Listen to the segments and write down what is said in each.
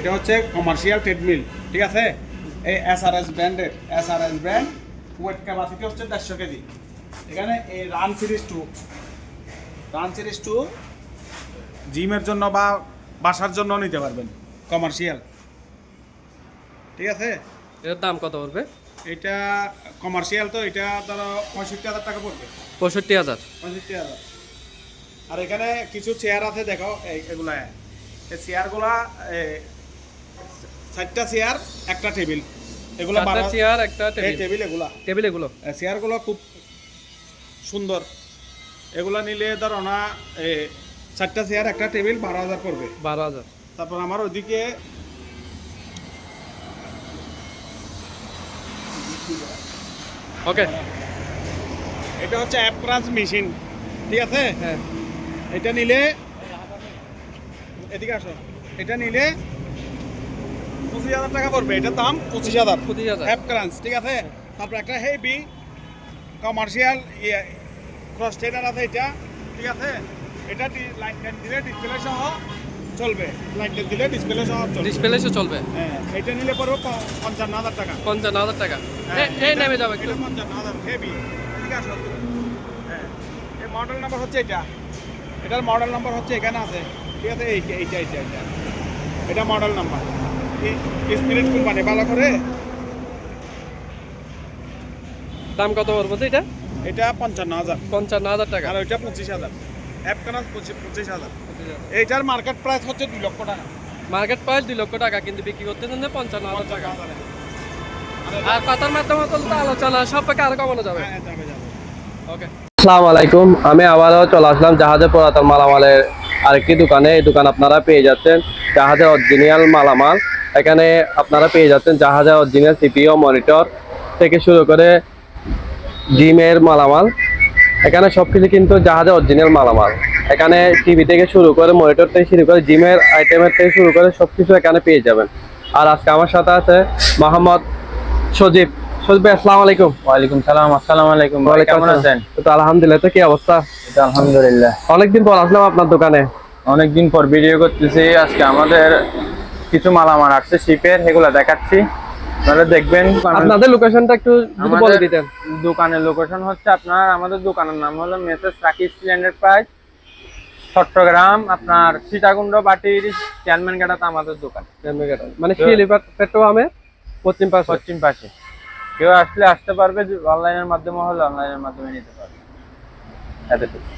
এটা হচ্ছে commercial treadmill ঠিক আছে? এই এস আর এস ব্র্যান্ডের S R S brand weight capacity হচ্ছে দেড়শো কেজি। এখানে এই run series two run series two জিমের জন্য বা বাসার জন্য নিতে পারবেন কমার্শিয়াল ঠিক আছে? এটার দাম কত পড়বে? এটা কমার্শিয়াল তো এটা ধরো পঁয়ষট্টি হাজার টাকা পড়বে। পঁয়ষট্টি হাজার। পঁয়ষট্টি হাজার। আর এখানে কিছু চেয়ার আছে দেখো এই- এগুলা। এই চেয়ারগুলা চারটা চেয়ার একটা টেবিল এগুলা চারটা বারো- চেয়ার একটা টেবিল টেবিল এগুলা। টেবিল এগুলো? চেয়ারগুলো খুব সুন্দর। এগুলা নিলে ধরো না এ, চারটা চেয়ার একটা টেবিল বারো হাজার পড়বে। বারো হাজার। তারপর আমার ওইদিকে ওকে এটা হচ্ছে অ্যাপ্রাস মেশিন ঠিক আছে? হ্যাঁ। এটা নিলে এদিকে আসো। এটা নিলে পঁচিশ হাজার টাকা পড়বে। এটার দাম পঁচিশ হাজার। পঁচিশ হাজার। অ্যাপ ক্রাঞ্চ ঠিক আছে? তারপর একটা হেভি কমার্শিয়াল ইয়ে ক্রস ট্রেনার আছে এটা ঠিক আছে? এটা লাইন টেন দিলে ডিসপ্লে সহ চলবে। লাইন টেন দিলে ডিসপ্লে সহ চলবে। ডিসপ্লে চলবে? হ্যাঁ এটা নিলে পড়বে পঞ্চান্ন হাজার টাকা। পঞ্চান্ন হাজার টাকা। হ্যাঁ, এই নেমে যাবে এটা পঞ্চান্ন হাজার হেভি ঠিক আছে হ্যাঁ। এই মডেল নাম্বার হচ্ছে এটা। এটার মডেল নাম্বার হচ্ছে এখানে আছে। ঠিক আছে? এইটা এইটা এইটা এটা মডেল নাম্বার স্পিরিট কোম্পানি ভালো করে? দাম কত পড়বে তো এটা? এটা পঞ্চান্ন হাজার। পঞ্চান্ন হাজার টাকা। আর ওইটা পঁচিশ হাজার। অ্যাপকানাস পঁচিশ পঁচিশ হাজার। এইটার মার্কেট প্রাইস হচ্ছে দুই লক্ষ টাকা। মার্কেট প্রাইস দুই লক্ষ টাকা কিন্তু বিক্রি করতে চান পঞ্চান্ন হাজার টাকা। আর পাতার মাধ্যমে তো আলোচনা সব পেকে আরও কমানো যাবে। হ্যাঁ, যাবে, যাবে। ওকে আসসালামু আলাইকুম। আমি আবারও চলে আসলাম জাহাজের পুরাতন মালামালের আরেকটি দোকানে। এই দোকান আপনারা পেয়ে যাচ্ছেন জাহাজের অরিজিনাল মালামাল। এখানে আপনারা পেয়ে যাচ্ছেন জাহাজের অরিজিনাল সিপিও মনিটর থেকে শুরু করে জিমের মালামাল। এখানে সবকিছু কিন্তু জাহাজের অরিজিনাল মালামাল। এখানে টিভি থেকে শুরু করে মনিটর থেকে শুরু করে জিমের আইটেমের থেকে শুরু করে সবকিছু এখানে পেয়ে যাবেন। আর আজকে আমার সাথে আছে মোহাম্মদ সজীব। সজীব আসসালামু আলাইকুম। ওয়ালাইকুম সালাম আসসালামু আলাইকুম ভাই কেমন আছেন? তো আলহামদুলিল্লাহ তো কি অবস্থা? এই আলহামদুলিল্লাহ। অনেকদিন পর আসলাম আপনার দোকানে। অনেকদিন পর ভিডিও করতেছি আজকে আমাদের কিছু মালামাল আসছে শিপের সেগুলো দেখাচ্ছি। তাহলে দেখবেন আপনাদের লোকেশনটা একটু যদি বলে দিতেন। দোকানের লোকেশন হচ্ছে আপনার আমাদের দোকানের নাম হলো মেসেজ রাকি স্ট্যান্ডার্ড প্রাইস চট্টগ্রাম আপনার সীতাকুণ্ড বাটির চেয়ারম্যান গাটাতে আমাদের দোকান। মানে শিলিপাট পেট্রোয়ামে পশ্চিম পাশে। পশ্চিম পাশে। কেউ আসলে আসতে পারবে অনলাইনের মাধ্যমে হলে অনলাইনের মাধ্যমে নিতে পারবে। এতটুকু।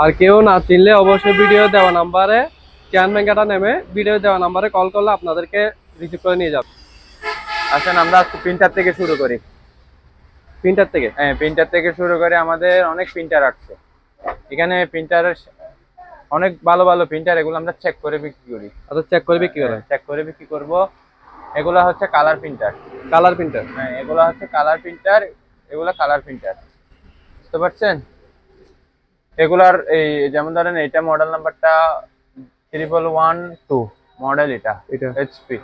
আর কেউ না চিনলে অবশ্যই ভিডিও দেওয়া নাম্বারে চেয়ারম্যান গাটা নেমে ভিডিও দেওয়া নাম্বারে কল করলে আপনাদেরকে রিসিভ করে নিয়ে যাবে। আসেন আমরা আজকে প্রিন্টার থেকে শুরু করি। প্রিন্টার থেকে? হ্যাঁ প্রিন্টার থেকে শুরু করে আমাদের অনেক প্রিন্টার আসছে। এখানে প্রিন্টারের অনেক ভালো ভালো প্রিন্টার এগুলো আমরা চেক করে বিক্রি করি। আচ্ছা চেক করবে কি করে চেক করে বিক্রি করব। এগুলো হচ্ছে কালার প্রিন্টার কালার প্রিন্টার হ্যাঁ এগুলো হচ্ছে কালার প্রিন্টার এগুলো কালার প্রিন্টার বুঝতে পারছেন? এগুলার এই যেমন ধরেন এইটা মডেল নাম্বারটা ট্রিপল ওয়ান টু মডেল এটা এটা। এইচপি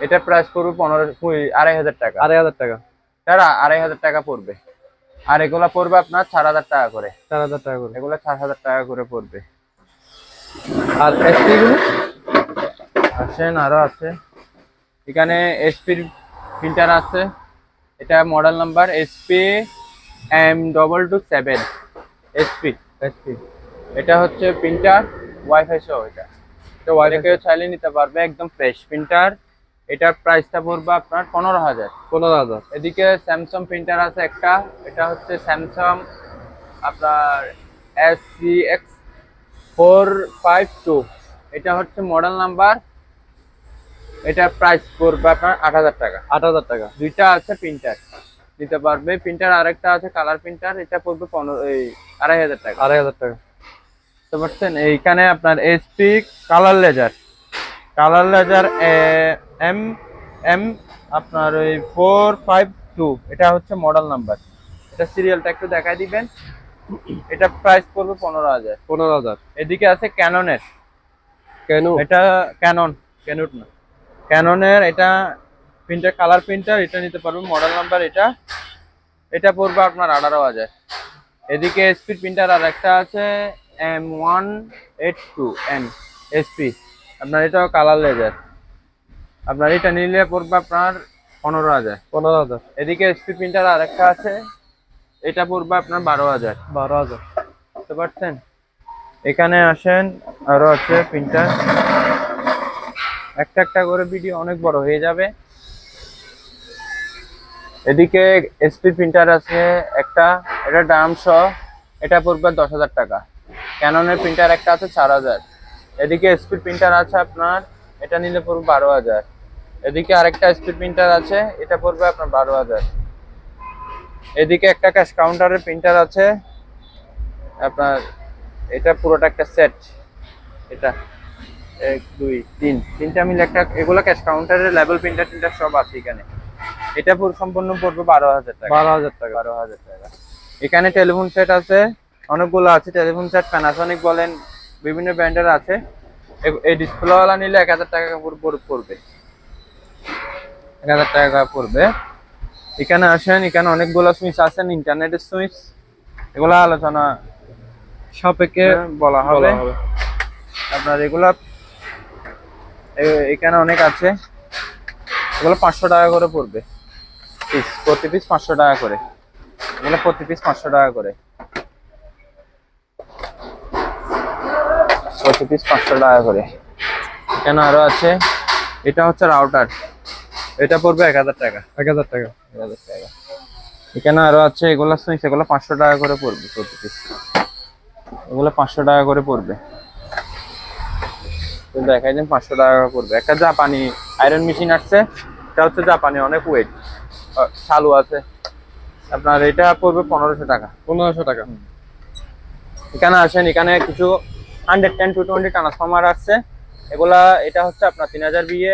এটা প্রাইস পড়বে পনেরো কুড়ি- আড়াই হাজার টাকা। আড়াই হাজার টাকা। তারা আড়াই হাজার টাকা পড়বে। আর এগুলা পড়বে আপনার চার হাজার টাকা করে। চার হাজার টাকা করে। এগুলা চার হাজার টাকা করে পড়বে। আর এসপি গুলো? আছেন আরও আছে। এখানে এসপির প্রিন্টার আছে। এটা model number SP M double two seven SP SP এটা হচ্ছে প্রিন্টার ওয়াইফাই সহ এটা। এটা ওয়াইড কেউ চাইলে নিতে পারবে একদম ফ্রেশ প্রিন্টার এটার প্রাইসটা পড়বে আপনার পনেরো হাজার। পনেরো হাজার। এদিকে স্যামসাং প্রিন্টার আছে একটা এটা হচ্ছে স্যামসাং আপনার S C X four five two এটা হচ্ছে মডেল নাম্বার এটার প্রাইস পড়বে আপনার আট হাজার টাকা। আট হাজার টাকা। দুইটা আছে প্রিন্টার নিতে পারবে। প্রিন্টার আরেকটা আছে কালার প্রিন্টার এটা পড়বে পনেরো এই আড়াই হাজার টাকা। আড়াই হাজার টাকা। বুঝতে পারছেন এইখানে আপনার SP colour laser colour laser M M আপনার ওই ফোর ফাইভ টু এটা হচ্ছে মডেল নাম্বার এটা সিরিয়ালটা একটু দেখাই দিবেন। এটা প্রাইস পড়বে পনেরো হাজার। পনেরো হাজার। এদিকে আছে ক্যাননের কেন এটা ক্যানন ক্যানুট না। ক্যাননের এটা প্রিন্টার কালার প্রিন্টার এটা নিতে পারবেন মডেল নাম্বার এটা। এটা পড়বে আপনার আঠারো হাজার। এদিকে এসপি প্রিন্টার আর একটা আছে M one eight two N SP আপনার এটাও কালার লেজার আপনার এটা নিলে পড়বে আপনার পনেরো হাজার। পনেরো হাজার। এদিকে এসপি প্রিন্টার আরেকটা আছে এটা পড়বে আপনার বারো হাজার। বারো হাজার। বুঝতে পারছেন? এখানে আসেন আরও আছে প্রিন্টার একটা একটা করে ভিডিও অনেক বড় হয়ে যাবে। এদিকে এসপি প্রিন্টার আছে একটা এটা দাম সহ এটা পড়বে দশ হাজার টাকা। ক্যাননের প্রিন্টার একটা আছে চার হাজার। এদিকে এসপি প্রিন্টার আছে আপনার এটা নিলে পড়বে বারো হাজার। এদিকে আরেকটা এসপি প্রিন্টার আছে এটা পড়বে আপনার বারো হাজার। এদিকে একটা ক্যাশ কাউন্টারের প্রিন্টার আছে আপনার এটা পুরোটা একটা সেট এটা এক দুই তিন তিনটা মিলে একটা এগুলো ক্যাশ কাউন্টারের লেভেল প্রিন্টার টিন্টার সব আছে এখানে। এটা পুরো সম্পূর্ণ পড়বে বারো হাজার টাকা। বারো হাজার টাকা। বারো হাজার টাকা। এখানে টেলিফোন সেট আছে অনেকগুলো আছে টেলিফোন সেট প্যানাসনিক বলেন বিভিন্ন ব্র্যান্ডের আছে। এই ডিসপ্লেওয়ালা নিলে এক হাজার টাকা পড়বে। এক হাজার টাকা পড়বে। এখানে আসেন এখানে অনেকগুলো সুইচ আছেন ইন্টারনেটের সুইচ এগুলো আলোচনা সাপেক্ষে বলা হবে। আপনার এগুলা এখানে অনেক আছে। এগুলো পাঁচশো টাকা করে পড়বে। পিস প্রতি পিস পাঁচশো টাকা করে। এগুলো প্রতি পিস পাঁচশো টাকা করে। প্রতি পিস পাঁচশো টাকা করে। এখানে আরও আছে। এটা হচ্ছে রাউটার এটা পড়বে এক হাজার টাকা। এক হাজার টাকা। এক হাজার টাকা। এখানে আরও আছে এগুলো সুইচ এগুলো পাঁচশো টাকা করে পড়বে প্রতি পিস। এগুলো পাঁচশো টাকা করে পড়বে। তো দেখাই দিন পাঁচশো টাকা করে পড়বে। একটা জাপানি আয়রন মেশিন আসছে। এটা হচ্ছে জাপানি অনেক ওয়েট চালু আছে। আপনার এটা পড়বে পনেরোশো টাকা। পনেরোশো টাকা। এখানে আসেন এখানে কিছু hundred ten two twenty transformer আসছে। এগুলা, এটা হচ্ছে আপনার তিন হাজার বিয়ে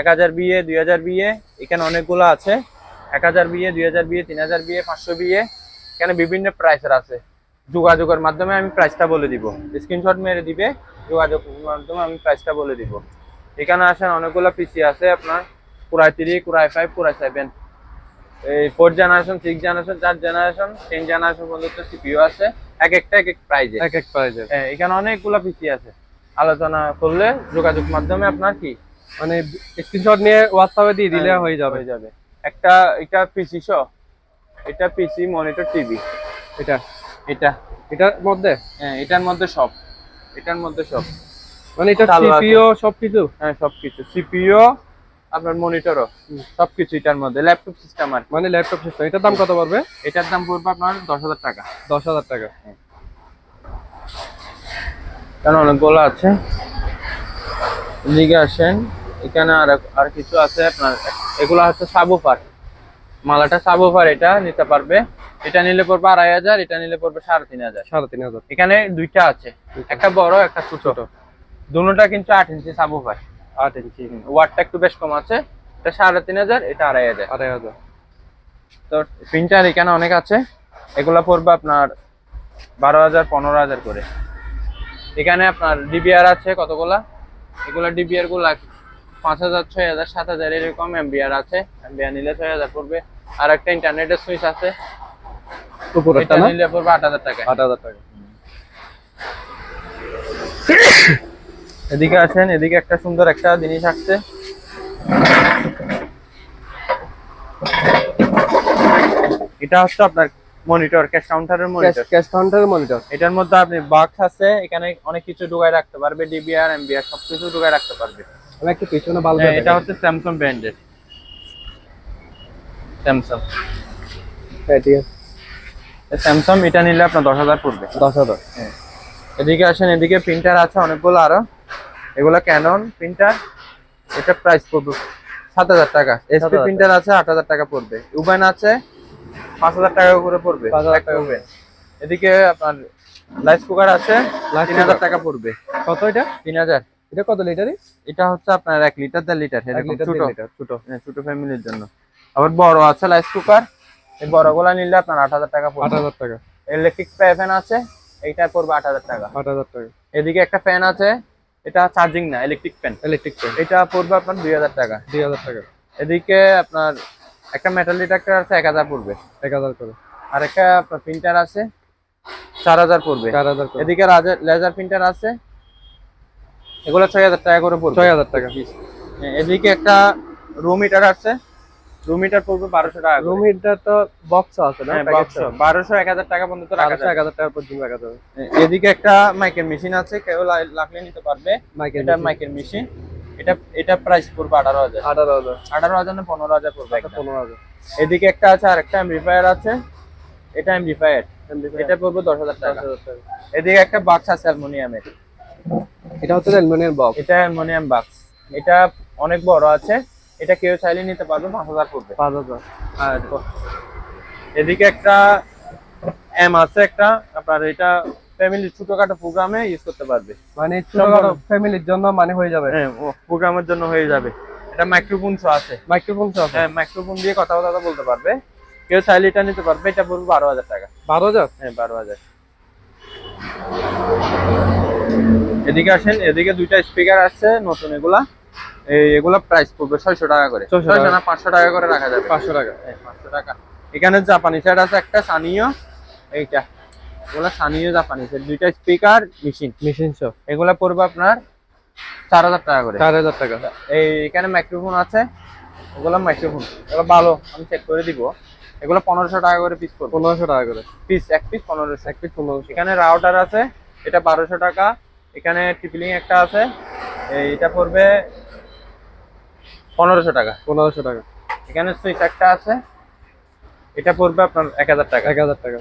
এক হাজার বিয়ে দুই হাজার বিয়ে এখানে অনেকগুলো আছে। এক হাজার বিয়ে দুই হাজার বিয়ে তিন হাজার বিয়ে পাঁচশো বিয়ে এখানে বিভিন্ন প্রাইসের আছে। যোগাযোগের মাধ্যমে আমি প্রাইসটা বলে দিব। স্ক্রিনশট মেরে দিবে যোগাযোগের মাধ্যমে আমি প্রাইসটা বলে দিব। এখানে আসেন, অনেকগুলো পিসি আছে আপনার, core i three core i five কুড়াই seven এই ফোর্থ জেনারেশন সিক্স জেনারেশন চার জেনারেশন টেন জেনারেশন পর্যন্ত সিপিইউ আছে। এক একটা এক এক প্রাইজে এক এক প্রাইজের হ্যাঁ এখানে অনেকগুলো পিসি আছে। আলোচনা করলে যোগাযোগ মাধ্যমে আপনার কি? মানে স্ক্রিনশট নিয়ে হোয়াটসঅ্যাপে দিয়ে দিলে হয়ে যাবে। হয়ে যাবে। একটা এটা পিসি সহ এটা পিসি মনিটর টিভি এটা? এটা। এটার মধ্যে? হ্যাঁ এটার মধ্যে সব। এটার মধ্যে সব। মানে এটা। সিপিও সবকিছু? হ্যাঁ সবকিছু। সিপিইউ আপনার মনিটরও সবকিছু এটার মধ্যে ল্যাপটপ সিস্টেম আর মানে ল্যাপটপ সিস্টেম এটার দাম কত পড়বে? এটার দাম পড়বে আপনার দশ হাজার টাকা। দশ হাজার টাকা। কারণ অনেকগুলো আছে। এদিকে আসেন এখানে আর আর কিছু আছে আপনার এগুলো হচ্ছে সাবুফার মালাটা সাবুফার এটা নিতে পারবে। এটা নিলে পড়বে আড়াই হাজার এটা নিলে পড়বে সাড়ে তিন হাজার। সাড়ে তিন হাজার। এখানে দুইটা আছে একটা বড় একটা ছোট। দুটোটা কিন্তু আট ইঞ্চি সাবুফার আট ইঞ্চি ওয়াটটা একটু বেশ কম আছে। এটা সাড়ে তিন হাজার এটা আড়াই হাজার। আড়াই হাজার। তো প্রিন্টার এখানে অনেক আছে। এগুলা পড়বে আপনার বারো হাজার পনেরো হাজার করে। এখানে আপনার ডিবিআর আছে কতগুলা? এগুলা ডিবিআরগুলা পাঁচ হাজার ছয় হাজার সাত হাজার এরকম এমবিআর আছে। এমবিআর নিলে ছয় হাজার পড়বে। আর একটা ইন্টারনেটের সুইচ আছে। নিলে পড়বে আট হাজার টাকা। আট হাজার টাকা। এদিকে আসেন এদিকে একটা সুন্দর একটা জিনিস আসছে। এটা হচ্ছে আপনার মনিটর ক্যাশ কাউন্টারের মনিটর। ক্যাশ কাউন্টারের মনিটর। এটার মধ্যে আপনি বাক্স আছে এখানে অনেক কিছু ঢুকায় রাখতে পারবে ডিবিআর এমবিআর সবকিছু ঢুকায় রাখতে পারবে। আমি একটু পিছনে বাল হ্যাঁ, এটা হচ্ছে স্যামসাং ব্র্যান্ডের স্যামসাং হ্যাঁ স্যামসাং এটা নিলে আপনার দশ হাজার পড়বে। দশ হাজার। এদিকে আসেন এদিকে প্রিন্টার আছে অনেকগুলো আরও। এগুলো ক্যানন প্রিন্টার এটা প্রাইস পড়বে সাত হাজার টাকা। এসপি প্রিন্টার আছে আট হাজার টাকা পড়বে। উবেন আছে পাঁচ হাজার টাকা করে পড়বে। 5,000 একটা উবেন এদিকে আপনার রাইস কুকার আছে তিন হাজার টাকা পড়বে। কত এটা? তিন হাজার। এটা কত লিটারই এটা হচ্ছে আপনার এক লিটার দেড় লিটার লিটার ছোট। লিটার ছোট। ছোট ফ্যামিলির জন্য। আবার বড় আছে রাইস কুকার এই বড় বড়গুলা নিলে আপনার আট হাজার টাকা আট পড়বে হাজার টাকা। ইলেকট্রিক ফ্যান আছে এইটা পড়বে আট হাজার টাকা। আট হাজার টাকা। এদিকে একটা ফ্যান আছে এটা চার্জিং না ইলেকট্রিক ফ্যান ইলেকট্রিক ফ্যান এটা পড়বে আপনার দুই হাজার টাকা। দুই হাজার টাকা। এদিকে আপনার একটা মেটাল ডিটেক্টর আছে এক হাজার পড়বে। এক হাজার করে। আর একটা আপনার প্রিন্টার আছে চার হাজার পড়বে। চার হাজার এদিকে লেজার প্রিন্টার আছে এগুলো ছয় হাজার টাকা করে পড়বে। ছয় হাজার টাকা। হ্যাঁ, এদিকে একটা রুম হিটার আছে রুম হিটার পড়বে বারোশো টাকা করে। রুম হিটার তো বক্স আছে না বারোশো এক হাজার টাকা পর্যন্ত রাখা এক হাজার টাকা পর্যন্ত রাখা যাবে। এদিকে একটা মাইকের মেশিন আছে কেউ লাগলে নিতে পারবে। মাইকেল এটা মাইকের মেশিন এটা এটা প্রাইস পড়বে আঠারো হাজার। আঠারো হাজার। আঠারো হাজার না পনেরো হাজার পড়বে একটা। পনেরো হাজার। এদিকে একটা আছে আর একটা এমপ্লিফায়ার আছে। এটা এমপ্লিফায়ার এটা পড়বে দশ হাজার টাকা। এদিকে একটা বাক্স আছে অ্যালুমিনিয়ামের। এটা হচ্ছে অ্যালুমিনিয়াম বক্স এটা অ্যালুমিনিয়াম বাক্স এটা অনেক বড় আছে। এটা কেউ চাইলে নিতে পারবে পাঁচ হাজার পড়বে। পাঁচ হাজার। আর এদিকে একটা এম আছে একটা আপনার এটা ফ্যামিলি ছোটখাটো প্রোগ্রামে ইউজ করতে পারবে। মানে ছোটখাটো ফ্যামিলির জন্য মানে হয়ে যাবে। হ্যাঁ প্রোগ্রামের জন্য হয়ে যাবে। এটা মাইক্রোফোন আছে। মাইক্রোফোন হ্যাঁ মাইক্রোফোন দিয়ে কথা কথা বলতে পারবে। কেউ চাইলে এটা নিতে পারবে এটা পড়বে বারো হাজার টাকা। বারো হাজার? হ্যাঁ বারো হাজার। এদিকে আসেন এদিকে দুইটা স্পিকার আছে নতুন এগুলা। এই এগুলা প্রাইস পড়বে ছয়শো টাকা করে। 600 ছয়শো না পাঁচশো টাকা করে রাখা যাবে। পাঁচশো টাকা। হ্যাঁ, পাঁচশো টাকা। এখানে জাপানি সেট আছে একটা সানিও এইটা। এগুলা সানিও জাপানি সেট দুইটা স্পিকার মেশিন মেশিন সব এগুলা পড়বে আপনার চার হাজার টাকা করে। চার হাজার টাকা। এই এখানে মাইক্রোফোন আছে ওগুলো মাইক্রোফোন এগুলো ভালো আমি চেক করে দিব। এগুলো পনেরোশো টাকা করে পিস পড়বে। পনেরোশো টাকা করে। পিস এক পিস পনেরোশো। এক পিস পনেরোশো। এখানে রাউটার আছে এটা বারোশো টাকা। এখানে টিপলিং একটা আছে এই এটা পড়বে পনেরোশো টাকা। পনেরোশো টাকা। এখানে সুইচ একটা আছে। এটা পড়বে আপনার এক হাজার টাকা। এক হাজার টাকা।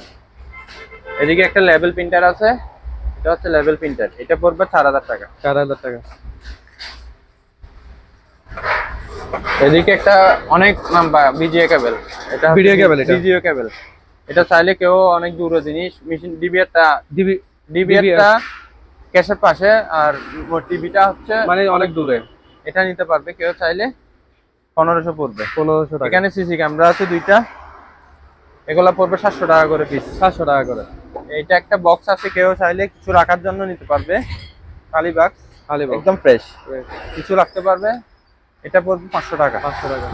এদিকে একটা লেভেল প্রিন্টার আছে। এটা হচ্ছে লেভেল প্রিন্টার এটা পড়বে চার হাজার টাকা। চার হাজার টাকা। এদিকে একটা অনেক নাম্বার বিজিএ কেবল এটা VGA cable এটা? বিজিএ কেবল এটা চাইলে কেউ অনেক দূর জিনিস মেশিন ডিবিআরটা ডিবি ডিবিআরটা ক্যাশের পাশে আর টিভিটা হচ্ছে মানে অনেক দূরে। এটা নিতে পারবে কেউ চাইলে। পনেরোশো পড়বে। পনেরোশো টাকা। এখানে সিসি ক্যামেরা আছে দুইটা। এগুলা পড়বে সাতশো টাকা করে পিস সাতশো টাকা করে। এইটা একটা বক্স আছে কেউ চাইলে কিছু রাখার জন্য নিতে পারবে। কালি বাক্স খালি বক্স একদম ফ্রেশ কিছু রাখতে পারবে। এটা পড়বে পাঁচশো টাকা। পাঁচশো টাকা।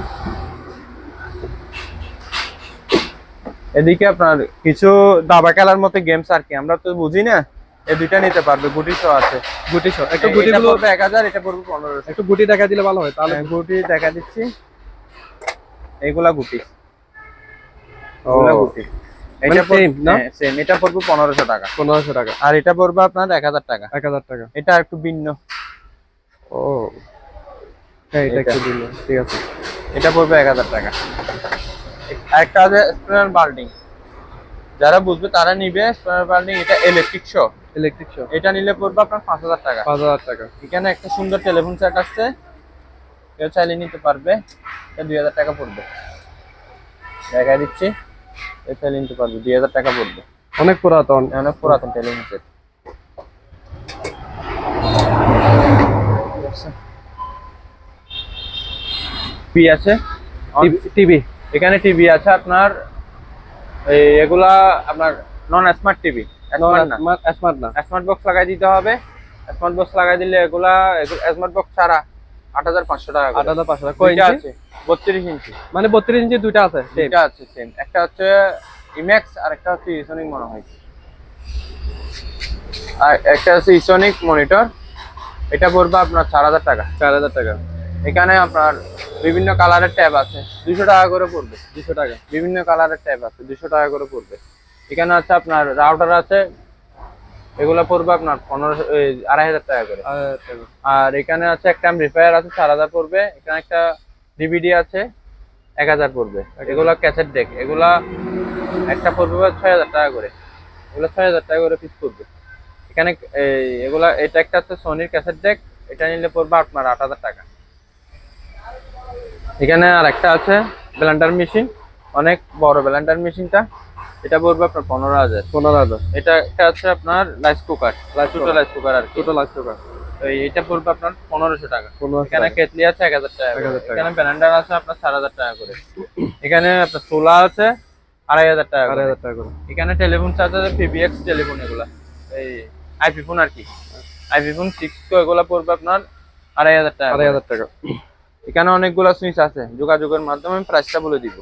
এদিকে আপনার কিছু দাবা খেলার মতো গেমস আর কি। আমরা তো বুঝি না। এই দুইটা নিতে পারবে গুটি শো আছে। গুটি সহ। একটু পড়বে এক হাজার এটা পড়বে পনেরোশো একটু গুটি দেখা দিলে ভালো হয় তাহলে তাহলে গুটি দেখা দিচ্ছি। এগুলা গুটি। এগুলা গুটি। মানে এটা same, না? সেম এটা পড়বে টাকা। টাকা। আর এটা পড়বে আপনার এক হাজার টাকা। এক হাজার টাকা। এটা একটু ভিন্ন। ও। হ্যাঁ এটা এটা। একটু দিন ঠিক আছে। এটা পড়বে এক হাজার টাকা। একটা আছে বাল্ডিং যারা বুঝবে তারা নিবে স্প্রেনার বাল্ডিং এটা ইলেকট্রিক শো ইলেকট্রিক শপ এটা নিলে পড়বে আপনার পাঁচ হাজার টাকা। পাঁচ হাজার টাকা। এখানে একটা সুন্দর টেলিফোন সেট আছে কেউ চাইলে নিতে পারবে। এটা দুই হাজার টাকা পড়বে। দেখা দিচ্ছি। কেউ চাইলে নিতে পারবে। দুই হাজার টাকা পড়বে। অনেক পুরাতন। অনেক পুরাতন টেলিফোন সেট পি আছে। টিভি এখানে টিভি আছে আপনার এই এগুলা আপনার নন স্মার্ট টিভি স্মার্ট না। স্মার্ট বক্স লাগাই দিতে হবে। স্মার্ট বক্স লাগাই দিলে এগুলা স্মার্ট বক্স ছাড়া আট হাজার পাঁচশো টাকা আট হাজার পাঁচশো টাকা। কয় দুইটা ইঞ্চি? আছে বত্রিশ ইঞ্চি মানে বত্রিশ ইঞ্চি দুইটা আছে। দুইটা আছে সেম একটা হচ্ছে ইম্যাক্স আর একটা হচ্ছে ইসোনিক মনে হয়। আর একটা আছে ইসোনিক মনিটর এটা পড়বে আপনার চার হাজার টাকা। চার হাজার টাকা। এখানে আপনার বিভিন্ন কালারের ট্যাব আছে। দুশো টাকা করে পড়বে। দুশো টাকা। বিভিন্ন কালারের ট্যাব আছে। দুশো টাকা করে পড়বে। এখানে আছে আপনার রাউটার আছে এগুলো পড়বে আপনার পনেরোশো আড়াই হাজার টাকা করে। আর এখানে আছে একটা রিপেয়ার আছে চার হাজার পড়বে। এখানে একটা ডিভিডি আছে এক হাজার পড়বে। এগুলা ক্যাসেট ডেক এগুলা একটা পড়বে ছয় হাজার টাকা করে। এগুলো ছয় হাজার টাকা করে পিস পড়বে। এখানে এই এগুলা এটা একটা হচ্ছে সোনির ক্যাসেট ডেক এটা নিলে পড়বে আপনার আট হাজার টাকা। এখানে আর একটা আছে ব্লেন্ডার মেশিন অনেক বড় ব্লেন্ডার মেশিনটা। এটা পড়বে আপনার পনেরো হাজার। পনেরো হাজার। এটা একটা আছে আপনার রাইস কুকার ছোট রাইস কুকার আর কি। টোটাল লাখ টাকা এইটা পড়বে আপনার পনেরোশো টাকা। এখানে কেটলি আছে এক হাজার টাকা করে। 1000 টাকা। এখানে ব্যালেন্ডার আছে আপনার চার হাজার টাকা করে। এখানে আপনার সোলা আছে আড়াই হাজার টাকা আড়াই হাজার টাকা করে। এখানে টেলিফোন চার্জ আছে পিবিএক্স টেলিফোন এগুলা। এই আইপি ফোন আর কি। আইপি ফোন সিক্স তো এগুলা পড়বে আপনার আড়াই হাজার টাকা আড়াই হাজার টাকা। এখানে অনেকগুলো সুইচ আছে। যোগাযোগের মাধ্যমে আমি প্রাইসটা বলে দিব।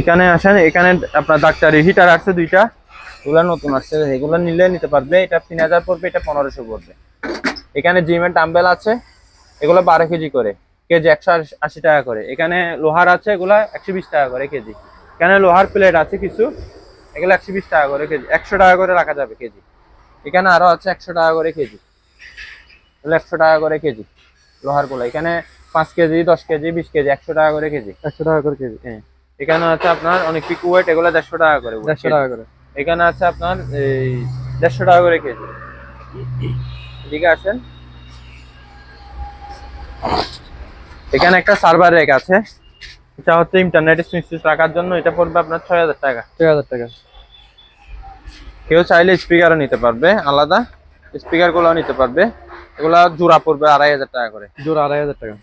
এখানে আসেন এখানে আপনার ডাক্তারি হিটার আছে দুইটা। এগুলো নতুন আসছে এগুলো নিলে নিতে পারবে। এটা তিন হাজার পড়বে এটা পনেরোশো পড়বে। এখানে জিমের ডাম্বেল আছে এগুলো বারো কেজি করে। কেজি একশো আশি টাকা করে। এখানে লোহার আছে এগুলো একশো বিশ টাকা করে কেজি। এখানে লোহার প্লেট আছে কিছু এগুলো একশো বিশ টাকা করে কেজি। একশো টাকা করে রাখা যাবে কেজি। এখানে আরও আছে একশো টাকা করে কেজি। একশো টাকা করে কেজি লোহারগুলো। এখানে পাঁচ কেজি দশ কেজি বিশ কেজি একশো টাকা করে কেজি। একশো টাকা করে কেজি। হ্যাঁ। এখানে আছে আপনার অনেক পিক ওয়েট এগুলো দেড়শো টাকা করে দেড়শো টাকা করে। এখানে আছে আপনার এই দেড়শো টাকা করে কেজি। এদিকে আসেন। এখানে একটা সার্ভার রেক আছে। এটা হচ্ছে ইন্টারনেটে সুইচ রাখার জন্য এটা পড়বে আপনার ছয় হাজার টাকা। ছয় হাজার টাকা। কেউ চাইলে স্পিকারও নিতে পারবে আলাদা। স্পিকারগুলো নিতে পারবে। এগুলা জোড়া পড়বে আড়াই হাজার টাকা করে। জোড়া আড়াই হাজার টাকা।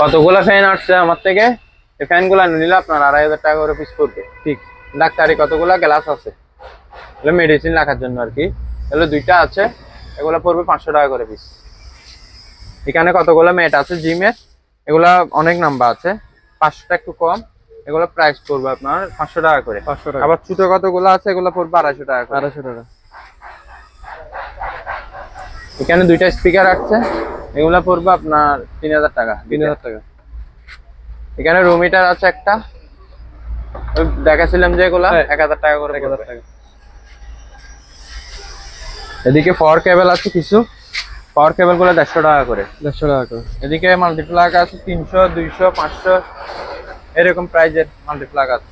কতগুলো ফ্যান আসছে আমার থেকে? এই ফ্যানগুলা নিলে আপনার আড়াই হাজার টাকা করে পিস পড়বে। ঠিক। ডাক্তারি কতগুলা গ্লাস আছে? এগুলো মেডিসিন রাখার জন্য আর কি। এগুলো দুইটা আছে এগুলো পড়বে পাঁচশো টাকা করে পিস এখানে কতগুলো ম্যাট আছে? জিমের এগুলা অনেক নাম্বার আছে। পাঁচশোটা একটু কম এগুলো প্রাইস পড়বে আপনার পাঁচশো টাকা করে। পাঁচশো টাকা। আবার ছোট কতগুলো আছে এগুলো পড়বে আড়াইশো টাকা করে। আড়াইশো টাকা। এখানে দুইটা স্পিকার আছে এগুলা পড়বে আপনার তিন হাজার টাকা তিন হাজার টাকা। এখানে রুম হিটার আছে একটা। দেখাছিলাম যে এগুলা হ্যাঁ। এক হাজার টাকা করে এক হাজার। টাকা। এদিকে পাওয়ার কেবল আছে কিছু। পাওয়ার কেবলগুলো দেড়শো টাকা করে। দেড়শো টাকা করে। এদিকে মাল্টিপ্লাগ আছে তিনশো দুইশো পাঁচশো। এরকম প্রাইজের মাল্টিপ্লাগ আছে।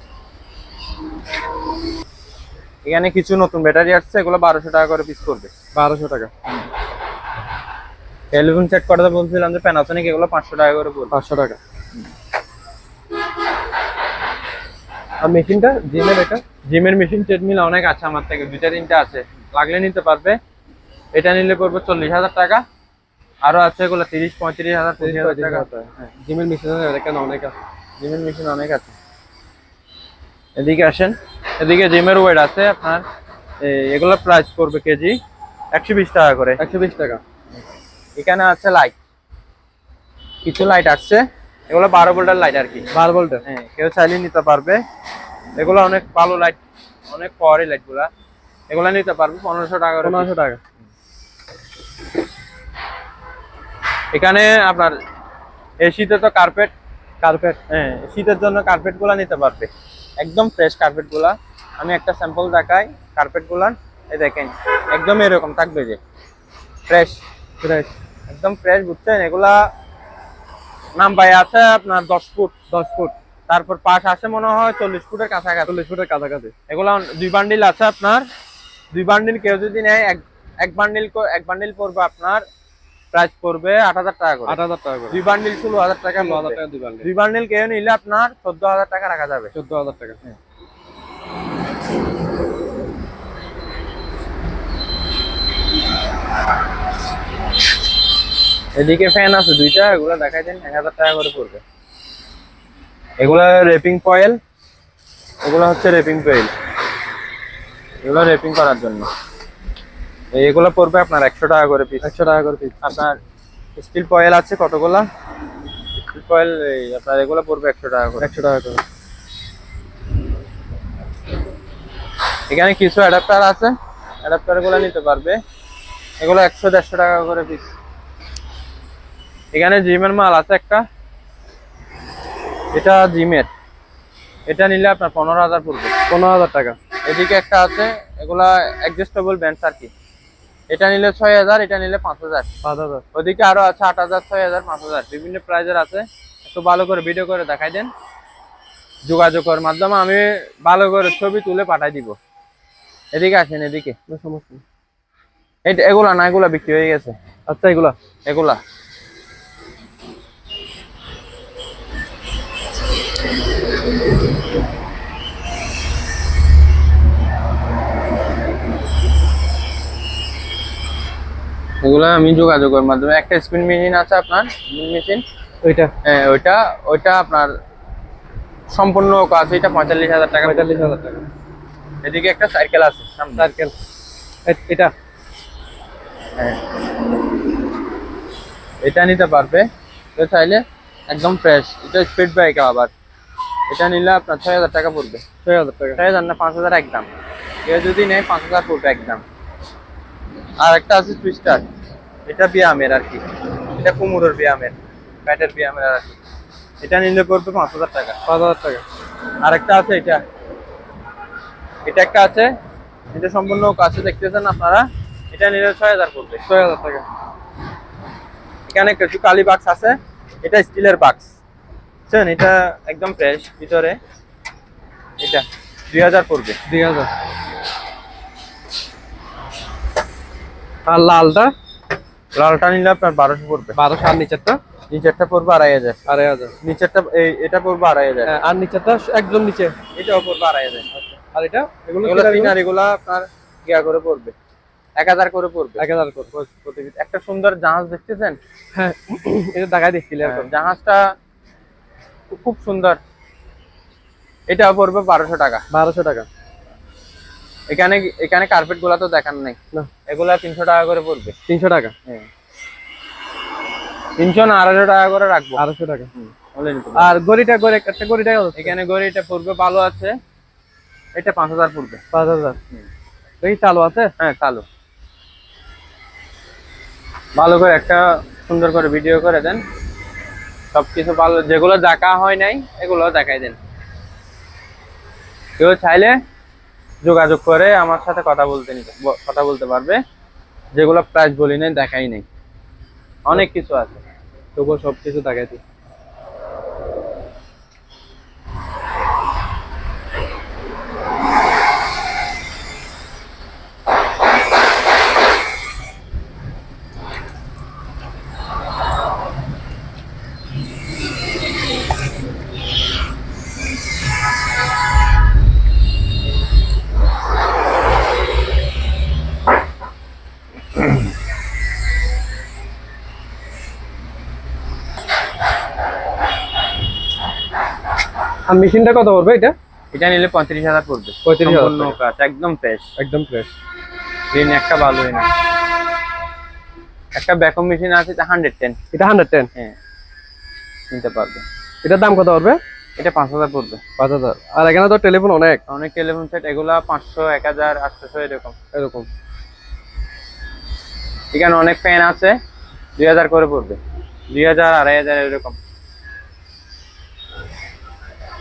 এখানে কিছু নতুন ব্যাটারি আসছে এগুলো বারোশো টাকা করে পিস করবে বারোশো টাকা। টেলিফোন সেট করতে বলছিলাম যে প্যানাসোনিক এগুলো পাঁচশো টাকা করে পড়বে। পাঁচশো টাকা। আর মেশিনটা? জিমের এটা? জিমের মেশিন ট্রেডমিল অনেক আছে আমার থেকে দুইটা তিনটা আছে। লাগলে নিতে পারবে। এটা নিলে পড়বে চল্লিশ হাজার টাকা। আরও আছে এগুলো তিরিশ পঁয়ত্রিশ হাজার পঁচিশ হাজার টাকা। হ্যাঁ জিমের মেশিন এখানে অনেক আছে? জিমের মেশিন অনেক আছে। এদিকে আসেন। এদিকে জিমের ওয়েট আছে আপনার এই, এগুলো প্রাইস পড়বে কেজি একশো বিশ টাকা করে। একশো বিশ টাকা। এখানে আছে লাইট কিছু লাইট আসছে। এগুলো বারো ভোল্টের লাইট আর কি। বারো ভোল্টের হ্যাঁ কেউ চাইলে নিতে পারবে। এগুলো অনেক ভালো লাইট অনেক পাওয়ারি লাইটগুলা। এগুলো নিতে পারবে পনেরোশো টাকা পনেরোশো টাকা। এখানে আপনার এই শীতে তো কার্পেট কার্পেট হ্যাঁ শীতের জন্য কার্পেটগুলা নিতে পারবে। একদম ফ্রেশ কার্পেটগুলা। আমি একটা স্যাম্পল দেখাই কার্পেটগুলার। এই দেখেন একদম এরকম থাকবে যে। ফ্রেশ ফ্রেশ একদম ফ্রেশ বুঝছেন? এগুলা নাম ভাই আছে আপনার দশ ফুট। দশ ফুট। তারপর পাশ আসে মনে হয় চল্লিশ ফুটের কাছাকাছি। চল্লিশ ফুটের কাছাকাছি। এগুলো দুই বান্ডিল আছে আপনার। দুই বান্ডিল কেউ যদি নেয় এক এক বান্ডিল এক বান্ডিল পড়বে আপনার প্রাইস পড়বে আট হাজার টাকা করে। আট হাজার টাকা করে। দুই বান্ডিল ষোলো হাজার টাকা ষোলো হাজার। টাকা দিবেন দুই বান্ডিল কেউ নিলে আপনার চোদ্দ হাজার টাকা রাখা যাবে। চোদ্দ হাজার টাকা। এদিকে ফ্যান আছে দুইটা এগুলো দেখাই দেন এক হাজার টাকা করে পড়বে। এগুলো রেপিং পয়েল এগুলো হচ্ছে রেপিং পয়েল এগুলো রেপিং করার জন্য। এগুলো পড়বে আপনার একশো টাকা করে পিস একশো টাকা করে পিস আপনার স্টিল পয়েল আছে কতগুলা? স্টিল পয়েল আপনার এগুলো পড়বে একশো টাকা করে। একশো টাকা করে। এখানে কিছু অ্যাডাপ্টার আছে। অ্যাডাপ্টারগুলো নিতে পারবে। এগুলো একশো দেড়শো টাকা করে পিস এখানে জিমের মাল আছে একটা। এটা জিমের। এটা নিলে আপনার পনেরো হাজার পড়বে। পনেরো হাজার টাকা। এদিকে একটা আছে এগুলা অ্যাডজাস্টেবল ব্যান্ডস আর কি। এটা নিলে ছয় হাজার এটা নিলে পাঁচ হাজার। পাঁচ হাজার। ওদিকে আরও আছে আট হাজার ছয় হাজার পাঁচ হাজার। বিভিন্ন প্রাইজের আছে। একটু ভালো করে ভিডিও করে দেখাই দেন। যোগাযোগের মাধ্যমে আমি ভালো করে ছবি তুলে পাঠাই দিব। এদিকে আসেন এদিকে। কোনো সমস্যা এগুলা না এগুলা বিক্রি হয়ে গেছে। আচ্ছা এগুলা? এগুলা। এগুলা আমি যোগাযোগের মাধ্যমে একটা স্পিন মেশিন আছে আপনার? মেশিন ওইটা। হ্যাঁ ওইটা ওইটা আপনার সম্পূর্ণ কাজ এটা পঁয়তাল্লিশ হাজার টাকা। পঁয়তাল্লিশ হাজার টাকা। এদিকে একটা সাইকেল আছে। সার্কেল এটা। হ্যাঁ। এটা নিতে পারবে। তো চাইলে একদম ফ্রেশ এটা স্পিড বাইক আবার। এটা নিলে আপনার ছয় হাজার টাকা পড়বে। ছয় হাজার টাকা। ছয় হাজার না পাঁচ হাজার একদম। কেউ যদি নেয় পাঁচ হাজার পড়বে একদম। আর একটা আছে টুইস্টার এটা ব্যায়ামের আর কি। এটা কুমুরের ব্যায়ামের ব্যাটের ব্যায়ামের আর কি। এটা নিলে পড়বে পাঁচ হাজার টাকা। পাঁচ হাজার টাকা। আর একটা আছে এটা। এটা একটা আছে। এটা সম্পূর্ণ কাছে দেখতেছেন আপনারা। এটা নিলে ছয় হাজার পড়বে। ছয় হাজার টাকা। এখানে কিছু কালি বাক্স আছে। এটা স্টিলের বাক্স। বুঝছেন এটা একদম ফ্রেশ ভিতরে এটা দুই হাজার পড়বে। দুই হাজার। আর লালটা? লালটা নিলে আপনার বারোশো পড়বে। বারোশো আর নিচেরটা? নিচেরটা পড়বে আড়াই হাজার। আড়াই হাজার। নিচেরটা এটা পড়বে আড়াই হাজার। হ্যাঁ, আর নিচেরটা একদম নিচে। এটাও পড়বে আড়াই হাজার। আর এটা? এগুলো সিনার এগুলো আপনার গিয়া করে পড়বে। এক হাজার করে পড়বে। এক হাজার করে। একটা সুন্দর জাহাজ দেখতেছেন? হ্যাঁ এটা দেখাই ক্লিয়ার হ্যাঁ, জাহাজটা খুব সুন্দর। এটাও পড়বে বারোশো টাকা। বারোশো টাকা। এখানে এখানে কার্পেটগুলা তো দেখান নাই। এগুলা তিনশো টাকা করে পড়বে। তিনশো টাকা? তিনশো না আড়াইশো টাকা করে রাখব। আড়াইশো টাকা। আর গড়িটা গড়ে একটা গড়িটা? এখানে গড়িটা পড়বে ভালো আছে। এটা পাঁচ হাজার পড়বে। পাঁচ হাজার। দেখি চালু আছে? হ্যাঁ চালু। ভালো করে একটা সুন্দর করে ভিডিও করে দেন। সবকিছু ভালো, যেগুলো দেখা হয় নাই, এগুলো দেখাই দেন। কেউ চাইলে যোগাযোগ করে আমার সাথে কথা বলতে কথা বলতে পারবে। যেগুলো প্রাইস বলি নাই, দেখাই নেই। অনেক কিছু আছে। তবুও সবকিছু দেখাই দিই। আর মেশিনটা কত পড়বে এটা? এটা নিলে পঁয়ত্রিশ হাজার পড়বে। 35,000 সম্পূর্ণ টাকা। কাজ একদম ফ্রেশ একদম ফ্রেশ ঋণ একটা ভালোই না একটা ব্যাকম মেশিন আছে হান্ড্রেড টেন এটা হান্ড্রেড টেন হ্যাঁ। নিতে পারবে। এটার দাম কত পড়বে? এটা পাঁচ হাজার পড়বে। পাঁচ হাজার। আর এখানে তো টেলিফোন অনেক। অনেক টেলিফোন সেট এগুলা পাঁচশো এক হাজার আটশোশো এরকম। এরকম। এখানে অনেক ফ্যান আছে দুই হাজার করে পড়বে। দুই হাজার আড়াই হাজার এরকম।